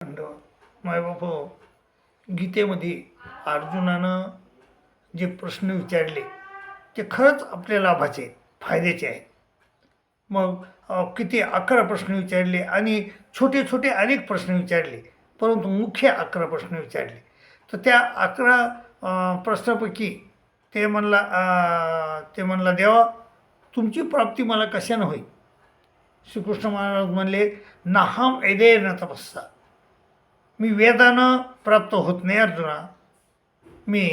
पांडव मायबाप गीतेमध्ये अर्जुनानं जे प्रश्न विचारले ते खरंच आपल्या लाभाचे आहेत फायद्याचे आहेत. मग किती अकरा प्रश्न विचारले आणि छोटे छोटे अनेक प्रश्न विचारले परंतु मुख्य अकरा प्रश्न विचारले. तर त्या अकरा प्रश्नापैकी ते म्हणला ते म्हणला देवा तुमची प्राप्ती मला कशानं होईल? श्रीकृष्ण महाराज म्हणले नाहम एदे न तपस्सा. मी वेदानं प्राप्त होत नाही अर्जुना. मी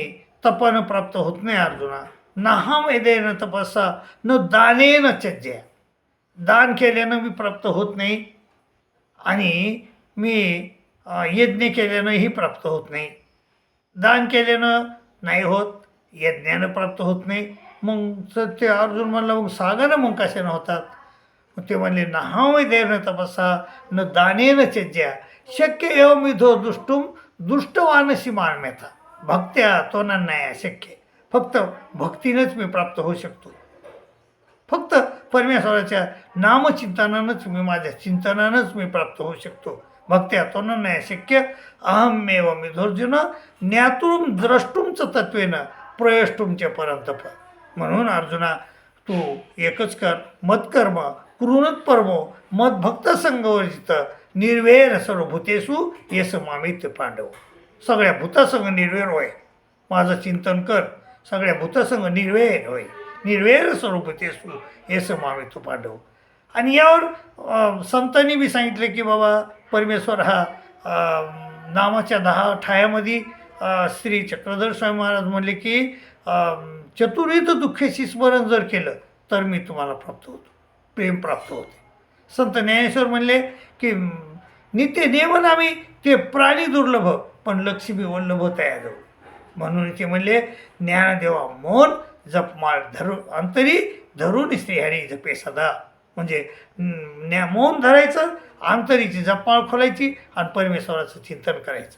तपानं प्राप्त होत नाही अर्जुना. नाहम वेदेनं तपासा न दानेनं चज्या. दान केल्यानं मी प्राप्त होत नाही आणि मी यज्ञ केल्यानंही प्राप्त होत नाही. दान केल्यानं नाही होत यज्ञानं प्राप्त होत नाही. मग ते अर्जुन म्हणला मग सागानं मग कशानं होतात? मग ते म्हणले नाहम तपसा न दानेन न चज्या शक्य एव मिधो दुष्टुम दुष्टवानशी मानमेता भक्त्या तो नाही शक्य फक्त भक्तीनंच मी प्राप्त होऊ शकतो. फक्त परमेश्वराच्या नामचिंतनानंच मी माझ्या चिंतनानंच मी प्राप्त होऊ शकतो. भक्त्या तो नाही शक्य अहमेव मिधोर्जुन ज्ञातुम द्रष्टुमच तत्वेनं प्रयष्टुमचे परंतप म्हणून अर्जुना तू एकच कर मत्कर्म कृणत परमो मदभक्त संगवर्जित निर्वेर सर्व भूतेषु येस मामित पांडव. सगळ्या भूतासंग निर्वेर होय. माझं चिंतन कर. सगळ्या भूतासंग निर्वेर होय. निर्वेर सर्व भूतेषु येस मामित पांडव. आणि यावर संतांनी बी सांगितले की बाबा परमेश्वर हा नामाच्या दहा ठायामध्ये श्री चक्रधर स्वामी महाराज म्हणले की चतुर्विध दुःखेशी स्मरण जर केलं तर मी तुम्हाला प्राप्त होतो. प्रेम प्राप्त होते. संत ज्ञानेश्वर म्हणले की नित्य नेमनामी ते प्राणी दुर्लभ पण लक्ष्मी वल्लभ तयार म्हणून ते म्हणले ज्ञानदेवा मौन जपमाळ धरू अंतरी धरून श्रीहरी जपे सदा. म्हणजे ज्ञा मौन धरायचं आंतरीची जपमाळ खोलायची आणि परमेश्वराचं चिंतन करायचं.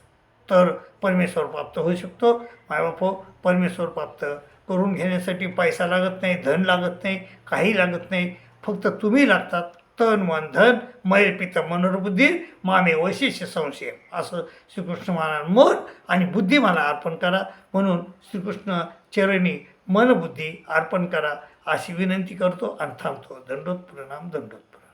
तर परमेश्वर प्राप्त होऊ शकतो. मायबाप हो, परमेश्वर प्राप्त करून घेण्यासाठी पैसा लागत नाही धन लागत नाही काही लागत नाही. फक्त तुम्ही लागतात. तन मन धन मैल पित मनोरबुद्धी मामे वैशिष्य संशय. असं श्रीकृष्ण महाराज मन आणि बुद्धी मला अर्पण करा. म्हणून श्रीकृष्ण चरणी मनबुद्धी अर्पण करा अशी विनंती करतो आणि थांबतो. दंडोत प्रणाम दंडोत प्रणाम